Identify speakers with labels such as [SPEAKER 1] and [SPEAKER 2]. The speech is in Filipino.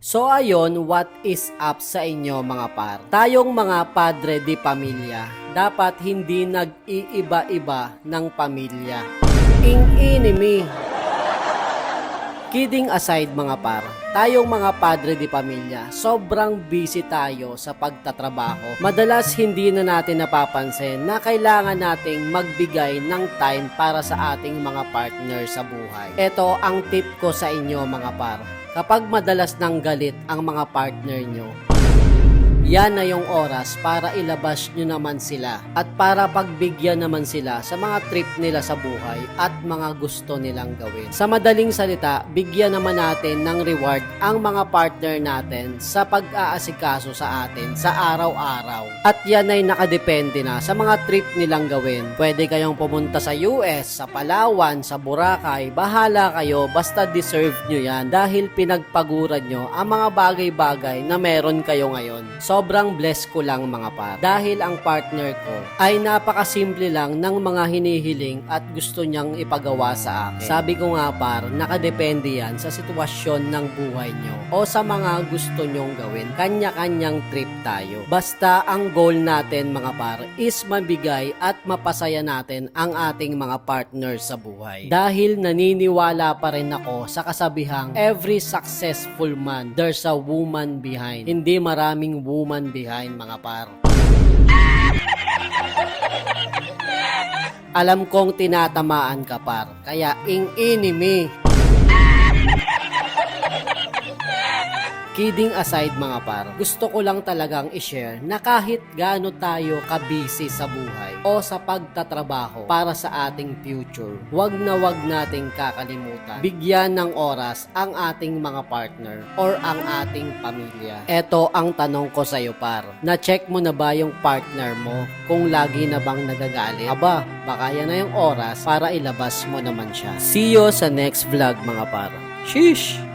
[SPEAKER 1] So ayon, what is up sa inyo mga par? Tayong mga padre di pamilya, dapat hindi nag-iiba-iba ng pamilya. Ing-inimi. Kidding aside mga par, tayong mga padre di pamilya, sobrang busy tayo sa pagtatrabaho. Madalas hindi na natin napapansin na kailangan nating magbigay ng time para sa ating mga partner sa buhay. Ito ang tip ko sa inyo mga par. Kapag madalas nang galit ang mga partner nyo, yan na yung oras para ilabas nyo naman sila at para pagbigyan naman sila sa mga trip nila sa buhay at mga gusto nilang gawin. Sa madaling salita, bigyan naman natin ng reward ang mga partner natin sa pag-aasikaso sa atin sa araw-araw. At yan ay nakadepende na sa mga trip nilang gawin. Pwede kayong pumunta sa US, sa Palawan, sa Boracay, bahala kayo basta deserve nyo yan dahil pinagpaguran nyo ang mga bagay-bagay na meron kayo ngayon. Sobrang blessed ko lang mga par. Dahil ang partner ko ay napakasimple lang ng mga hinihiling at gusto niyang ipagawa sa akin. Sabi ko nga par, nakadepende yan sa sitwasyon ng buhay nyo o sa mga gusto nyong gawin. Kanya-kanyang trip tayo. Basta ang goal natin mga par is mabigay at mapasaya natin ang ating mga partner sa buhay. Dahil naniniwala pa rin ako sa kasabihang every successful man, there's a woman behind. Hindi maraming woman behind mga par. Alam kong tinatamaan ka par, kaya ing-inimi. Kidding aside mga par, gusto ko lang talagang i-share na kahit gaano tayo kabisi sa buhay o sa pagtatrabaho para sa ating future, wag na wag nating kakalimutan. Bigyan ng oras ang ating mga partner or ang ating pamilya. Ito ang tanong ko sa iyo par. Na-check mo na ba yung partner mo kung lagi na bang nagagalit? Aba, baka yan na yung oras para ilabas mo naman siya. See you sa next vlog mga par. Sheesh!